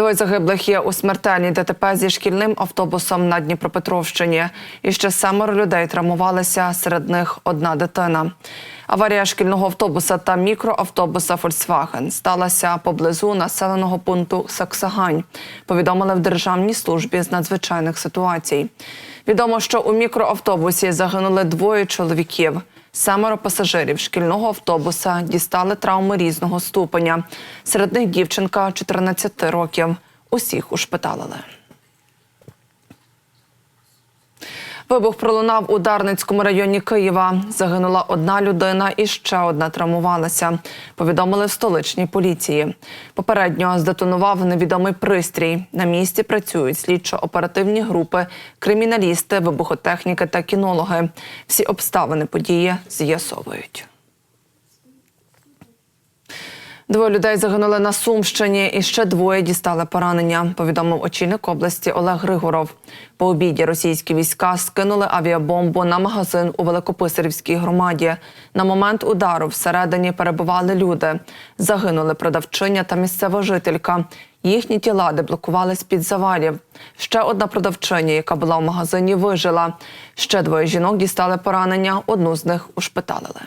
Двоє загиблих є у смертельній ДТП зі шкільним автобусом на Дніпропетровщині. І ще семеро людей травмувалися, серед них одна дитина. Аварія шкільного автобуса та мікроавтобуса Volkswagen сталася поблизу населеного пункту Саксагань. Повідомили в Державній службі з надзвичайних ситуацій. Відомо, що у мікроавтобусі загинули двоє чоловіків. Семеро пасажирів шкільного автобуса дістали травми різного ступеня. Серед них дівчинка 14 років. Усіх ушпиталили. Вибух пролунав у Дарницькому районі Києва. Загинула одна людина і ще одна травмувалася. Повідомили в столичній поліції. Попередньо здетонував невідомий пристрій. На місці працюють слідчо-оперативні групи, криміналісти, вибухотехніки та кінологи. Всі обставини події з'ясовують. Двоє людей загинули на Сумщині і ще двоє дістали поранення. Повідомив очільник області Олег Григоров. По обіді російські війська скинули авіабомбу на магазин у Великописарівській громаді. На момент удару всередині перебували люди. Загинули продавчиня та місцева жителька. Їхні тіла деблокували з-під завалів. Ще одна продавчиня, яка була в магазині, вижила. Ще двоє жінок дістали поранення. Одну з них ушпиталили.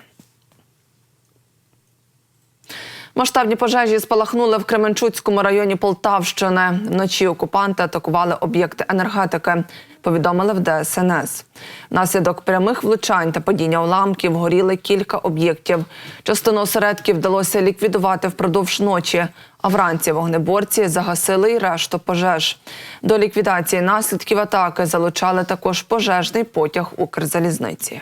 Масштабні пожежі спалахнули в Кременчуцькому районі Полтавщини. Вночі окупанти атакували об'єкти енергетики. Повідомили в ДСНС. Внаслідок прямих влучань та падіння уламків горіли кілька об'єктів. Частину осередків вдалося ліквідувати впродовж ночі. А вранці вогнеборці загасили й решту пожеж. До ліквідації наслідків атаки залучали також пожежний потяг Укрзалізниці.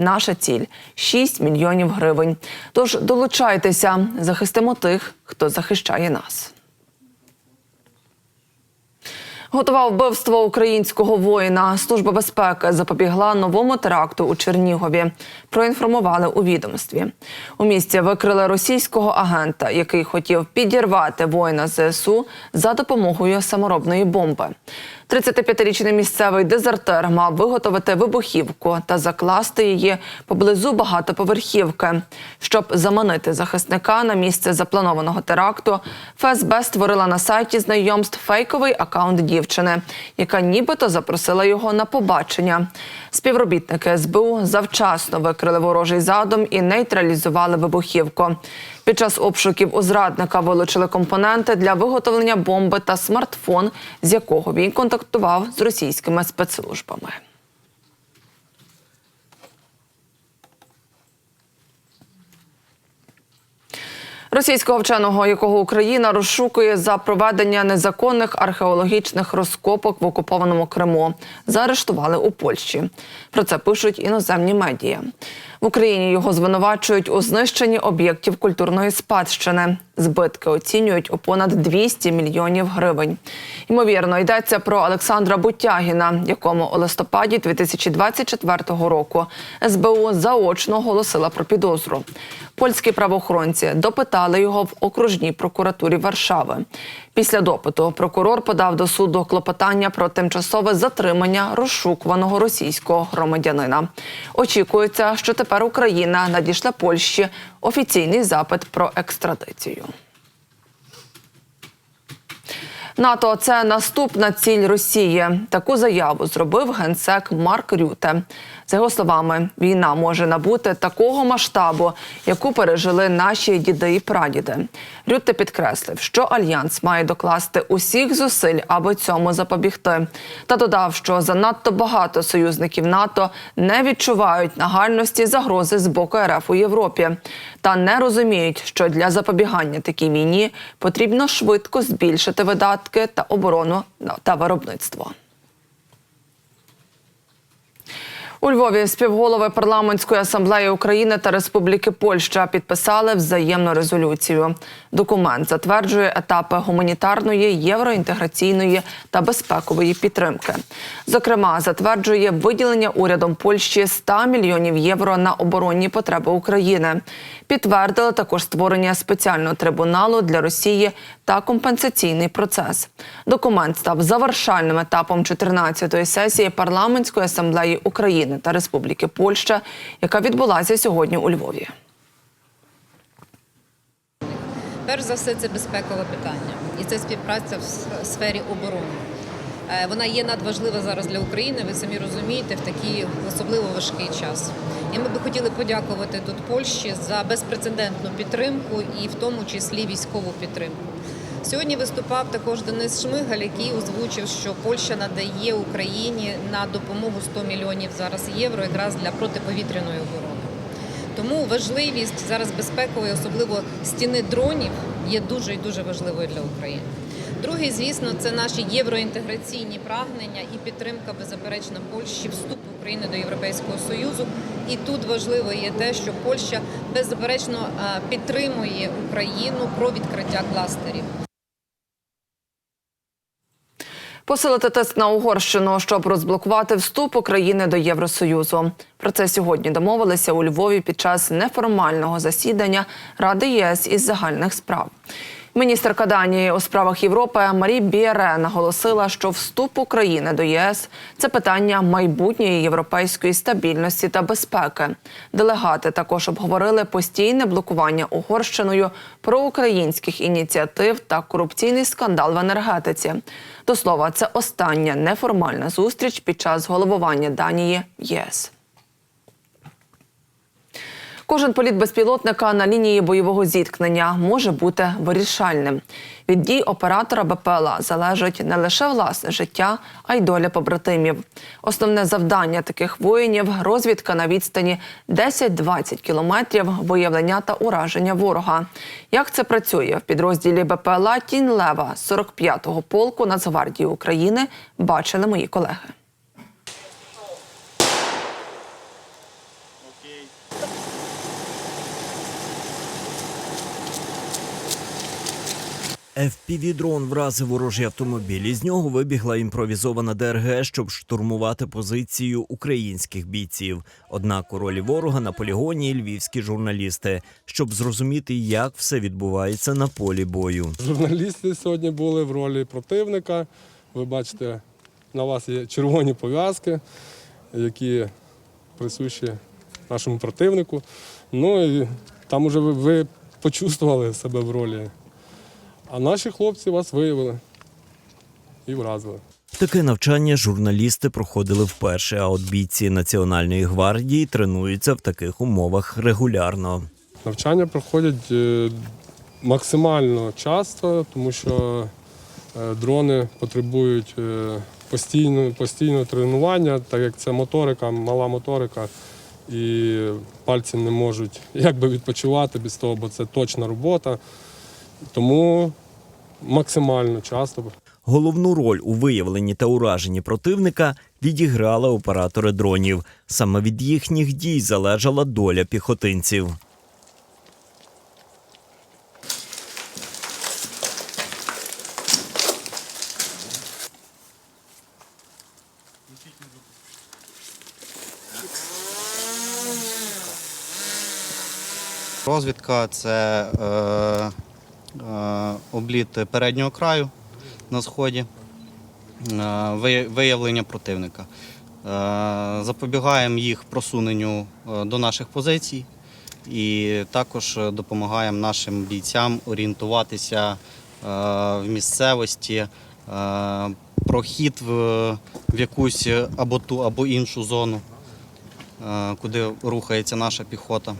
Наша ціль 6 мільйонів гривень. Тож долучайтеся, захистимо тих, хто захищає нас. Готував вбивство українського воїна. Служба безпеки запобігла новому теракту у Чернігові. Проінформували у відомстві. У місті викрили російського агента, який хотів підірвати воїна ЗСУ за допомогою саморобної бомби. 35-річний місцевий дезертир мав виготовити вибухівку та закласти її поблизу багатоповерхівки. Щоб заманити захисника на місце запланованого теракту, ФСБ створила на сайті знайомств фейковий акаунт дівчини, яка нібито запросила його на побачення. Співробітники СБУ завчасно викрили ворожий задум і нейтралізували вибухівку. Під час обшуків у зрадника вилучили компоненти для виготовлення бомби та смартфон, з якого він контактував з російськими спецслужбами. Російського вченого, якого Україна розшукує за проведення незаконних археологічних розкопок в окупованому Криму, заарештували у Польщі. Про це пишуть іноземні медіа. В Україні його звинувачують у знищенні об'єктів культурної спадщини. Збитки оцінюють у понад 200 мільйонів гривень. Ймовірно, йдеться про Олександра Буттягіна, якому у листопаді 2024 року СБУ заочно оголосила про підозру. Польські правоохоронці допитали його в окружній прокуратурі Варшави. Після допиту прокурор подав до суду клопотання про тимчасове затримання розшукуваного російського громадянина. Очікується, що тепер Україна надійшла Польщі офіційний запит про екстрадицію. НАТО це наступна ціль Росії. Таку заяву зробив генсек Марк Рюте. За його словами, війна може набути такого масштабу, яку пережили наші діди і прадіди. Рюте підкреслив, що альянс має докласти усіх зусиль, аби цьому запобігти. Та додав, що занадто багато союзників НАТО не відчувають нагальності загрози з боку РФ у Європі та не розуміють, що для запобігання такій війні потрібно швидко збільшити видатки та оборону та виробництво. У Львові співголови парламентської асамблеї України та Республіки Польща підписали взаємну резолюцію. Документ затверджує етапи гуманітарної, євроінтеграційної та безпекової підтримки. Зокрема, затверджує виділення урядом Польщі 100 мільйонів євро на оборонні потреби України. Підтвердили також створення спеціального трибуналу для Росії та компенсаційний процес. Документ став завершальним етапом 14-ї сесії парламентської асамблеї України та Республіки Польща, яка відбулася сьогодні у Львові. Перш за все, це безпекове питання, і це співпраця в сфері оборони. Е, Вона є надважлива зараз для України. Ви самі розумієте, в такий особливо важкий час. І ми би хотіли подякувати тут Польщі за безпрецедентну підтримку і в тому числі військову підтримку. Сьогодні виступав також Денис Шмигаль, який озвучив, що Польща надає Україні на допомогу 100 мільйонів зараз євро якраз для протиповітряної оборони. Тому важливість зараз безпекової, особливо стіни дронів, є дуже і дуже важливою для України. Другий, звісно, це наші євроінтеграційні прагнення і підтримка беззаперечно Польщі вступу України до Європейського Союзу. І тут важливо є те, що Польща беззаперечно підтримує Україну про відкриття кластерів. Посилити тиск на Угорщину, щоб розблокувати вступ України до Євросоюзу. Про це сьогодні домовилися у Львові під час неформального засідання Ради ЄС із загальних справ. Міністерка Данії у справах Європи Марі Біере наголосила, що вступ України до ЄС це питання майбутньої європейської стабільності та безпеки. Делегати також обговорили постійне блокування Угорщиною проукраїнських ініціатив та корупційний скандал в енергетиці. До слова, це остання неформальна зустріч під час головування Данії ЄС. Кожен політ безпілотника на лінії бойового зіткнення може бути вирішальним. Від дій оператора БПЛА залежить не лише власне життя, а й доля побратимів. Основне завдання таких воїнів розвідка на відстані 10-20 кілометрів, виявлення та ураження ворога. Як це працює в підрозділі БПЛА Тінь Лева 45-го полку Нацгвардії України, бачили мої колеги. FPV-дрон вразив ворожий автомобіль. Із нього вибігла імпровізована ДРГ, щоб штурмувати позицію українських бійців. Однак у ролі ворога на полігоні львівські журналісти, щоб зрозуміти, як все відбувається на полі бою. Журналісти сьогодні були в ролі противника. Ви бачите, на вас є червоні пов'язки, які присущі нашому противнику. Ну і там уже ви почувствували себе в ролі. А наші хлопці вас виявили і вразили. Таке навчання журналісти проходили вперше. А от бійці Національної гвардії тренуються в таких умовах регулярно. Навчання проходять е, максимально часто, тому що е, дрони потребують е, постійно, постійного тренування, так як це моторика, мала моторика, і пальці не можуть якби відпочивати без того, бо це точна робота. Тому максимально часто. Головну роль у виявленні та ураженні противника відіграли оператори дронів. Саме від їхніх дій залежала доля піхотинців. Розвідка це е, обліт переднього краю на сході, е, виявлення противника. Е, запобігаємо їх просуненню е, до наших позицій і також е, допомагаємо нашим бійцям орієнтуватися е, в місцевості, е, прохід в, якусь або ту, або іншу зону, е, куди рухається наша піхота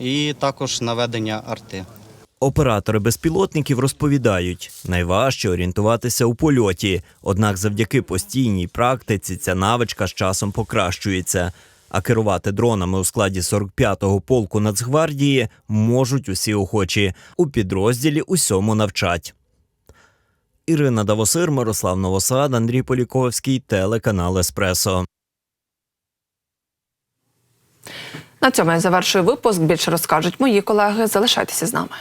і також наведення арти. Оператори безпілотників розповідають, найважче орієнтуватися у польоті. Однак, завдяки постійній практиці ця навичка з часом покращується. А керувати дронами у складі 45-го полку Нацгвардії можуть усі охочі. У підрозділі усьому навчать. Ірина Давосир, Мирослав Новосад, Андрій Поліковський, телеканал Еспресо. На цьому я завершую випуск. Більше розкажуть мої колеги. Залишайтеся з нами.